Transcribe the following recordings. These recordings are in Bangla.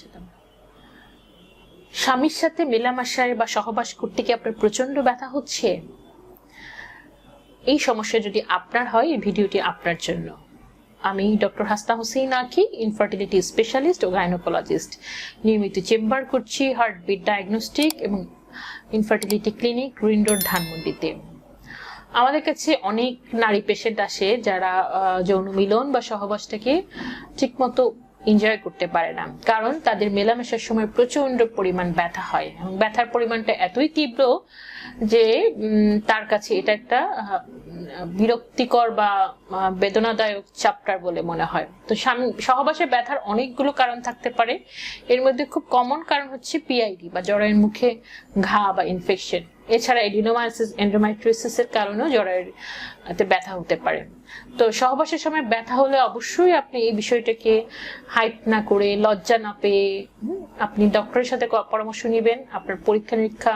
ছিলাম স্বামীর সাথে মেলামেশায় বা সহবাস করতে কি আপনার প্রচণ্ড ব্যথা হচ্ছে? এই সমস্যা যদি আপনার হয়, এই ভিডিওটি আপনার জন্য। আমি doctor Hasna Hussain Akhi infertility specialist ও গাইনোকোলজিস্ট নিয়মিত চেম্বার করছি হার্টবিট ডায়াগনস্টিক এবং ইনফার্টিলিটি ক্লিনিক রিন্ডোর ধানমন্ডিতে। আমাদের কাছে অনেক নারী পেশেন্ট আসে যারা যৌন মিলন বা সহবাসটাকে ঠিকমতো এনজয় করতে পারে না। কারণ তাদের মেলামেশার সময় প্রচণ্ড পরিমাণ ব্যথা হয় এবং ব্যথার পরিমাণটা এতই তীব্র যে তার কাছে এটা একটা বিরক্তিকর বা বেদনাদায়ক চ্যাপ্টার বলে মনে হয়। তো সহবাসে ব্যথার অনেকগুলো কারণ থাকতে পারে। এর মধ্যে খুব কমন কারণ হচ্ছে পিআইডি বা জরায়ুর মুখে ঘা বা ইনফেকশন এছাড়া এডিনোমাইসিস এন্ডোমাইট্রোসিসের কারণেও জরায়ুর এতে ব্যথা হতে পারে। তো সহবাসের সময় ব্যথা হলে অবশ্যই আপনি এই বিষয়টাকে হাইপ না করে, লজ্জা না পেয়ে আপনি ডক্টরের সাথে পরামর্শ নেবেন, আপনার পরীক্ষা নিরীক্ষা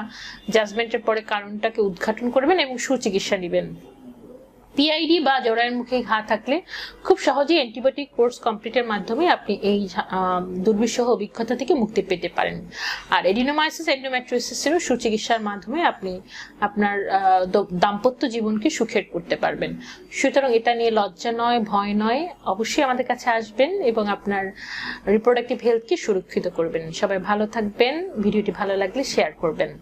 জাজমেন্টের পরে কারণটাকে উদ্ঘাটন করবেন এবং সুচিকিৎসা নেবেন। পিআইডি বা জরায়ুর মুখে ঘা থাকলে খুব সহজেই অ্যান্টিবায়োটিক কোর্স কমপ্লিটের মাধ্যমে আপনি এই দুর্বিষহ অভিজ্ঞতা থেকে মুক্তি পেতে পারেন। আর এডিনোমাইসিস এন্ডোমেট্রোসিসেরও সুচিকিৎসার মাধ্যমে আপনি আপনার দাম্পত্য জীবনকে সুখের করতে পারবেন। সুতরাং এটা নিয়ে লজ্জা নয়, ভয় নয়, অবশ্যই আমাদের কাছে আসবেন এবং আপনার রিপ্রোডাক্টিভ হেলথকে সুরক্ষিত করবেন। সবাই ভালো থাকবেন, ভিডিওটি ভালো লাগলে শেয়ার করবেন।